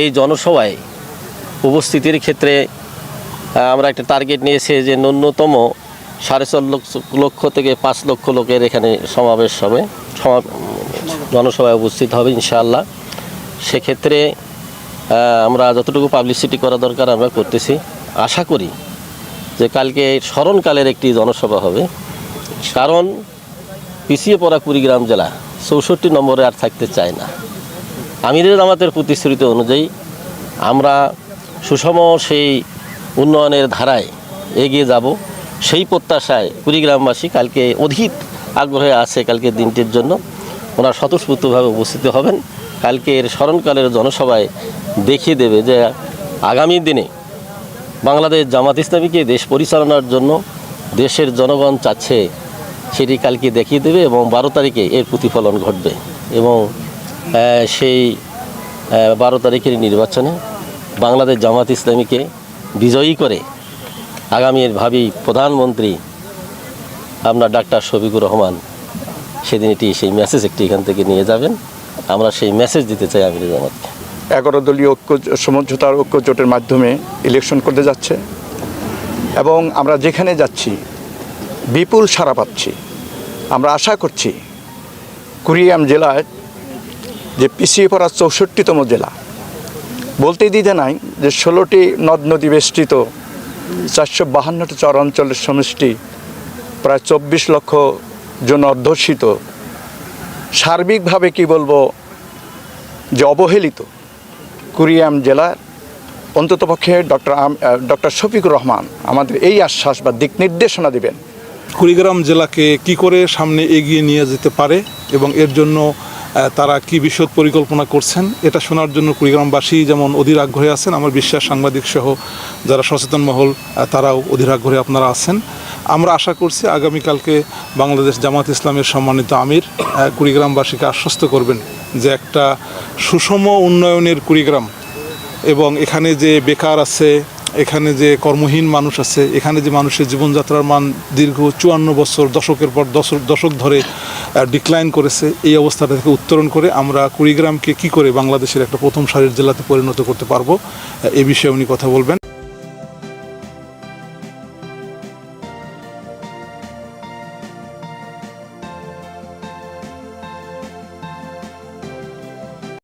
এই জনসভায় উপস্থিতির ক্ষেত্রে আমরা একটা টার্গেট নিয়েছি যে ন্যূনতম সাড়ে চার লক্ষ লক্ষ থেকে পাঁচ লক্ষ লোকের এখানে সমাবেশ হবে। জনসভায় উপস্থিত হবে ইনশাআল্লাহ। সেক্ষেত্রে আমরা যতটুকু পাবলিসিটি করা দরকার আমরা করতেছি। আশা করি যে কালকে স্মরণকালের একটি জনসভা হবে। কারণ পিছিয়ে পড়া কুড়িগ্রাম জেলা চৌষট্টি নম্বরে আর থাকতে চায় না। আমিরের জামাতের প্রতিশ্রুতি অনুযায়ী আমরা সুষম সেই উন্নয়নের ধারায় এগিয়ে যাব। সেই প্রত্যাশায় কুড়িগ্রামবাসী কালকে অধিক আগ্রহে আছে কালকের দিনটির জন্য। ওনারা স্বতঃস্ফূর্তভাবে উপস্থিত হবেন। কালকের স্মরণকালের জনসভায় দেখিয়ে দেবে যে আগামী দিনে বাংলাদেশ জামাত ইসলামীকে দেশ পরিচালনার জন্য দেশের জনগণ চাচ্ছে, সেটি কালকে দেখিয়ে দেবে এবং বারো তারিখে এর প্রতিফলন ঘটবে এবং সেই বারো তারিখের নির্বাচনে বাংলাদেশ জামাত ইসলামীকে বিজয়ী করে আগামীর ভাবি প্রধানমন্ত্রী আপনার ডাক্তার শফিকুর রহমান সেদিন এটি সেই মেসেজ একটি এখান থেকে নিয়ে যাবেন। আমরা সেই মেসেজ দিতে চাই আমির জামাতকে। এগারো দলীয় ঐক্য, সমঝোতার ঐক্য জোটের মাধ্যমে ইলেকশন করতে যাচ্ছে এবং আমরা যেখানে যাচ্ছি, বিপুল সাড়া পাচ্ছি। আমরা আশা করছি কুড়িয়াম জেলায় যে পিছিয়ে পড়া চৌষট্টিতম জেলা। বলতেই দিতে নাই যে ষোলোটি নদ নদী বেষ্টিত চারশো বাহান্নটি চর অঞ্চলের সমষ্টি প্রায় চব্বিশ লক্ষ জন অধ্যুষিত। সার্বিকভাবে কি বলব যে অবহেলিত কুড়িয়াম জেলার অন্ততপক্ষে ডক্টর ডক্টর শফিকুর রহমান আমাদের এই আশ্বাস বা দিক নির্দেশনা দিবেন। কুড়িগ্রাম জেলাকে কি করে সামনে এগিয়ে নিয়ে যেতে পারে এবং এর জন্য তারা কি বিশদ পরিকল্পনা করছেন, এটা শোনার জন্য কুড়িগ্রামবাসী যেমন অধীর আগ্রহে আছেন, আমার বিশ্বাস সাংবাদিক সহ যারা সচেতন মহল তারাও অধীর আগ্রহে আপনারা আছেন। আমরা আশা করছি আগামীকালকে বাংলাদেশ জামাত ইসলামের সম্মানিত আমির কুড়িগ্রামবাসীকে আশ্বস্ত করবেন যে একটা সুষম উন্নয়নের কুড়িগ্রাম এবং এখানে যে বেকার আছে, এখানে যে কর্মহীন মানুষ আছে, এখানে যে মানুষের জীবনযাত্রার মান দীর্ঘ চুয়ান্ন বছর, দশকের পর দশক দশক ধরে ডিক্লাইন করেছে, এই অবস্থাটা থেকে উত্তরণ করে আমরা কুড়িগ্রামকে কি করে বাংলাদেশের একটা প্রথম সারির জেলাতে পরিণত করতে পারব এ বিষয়ে উনি কথা বলবেন।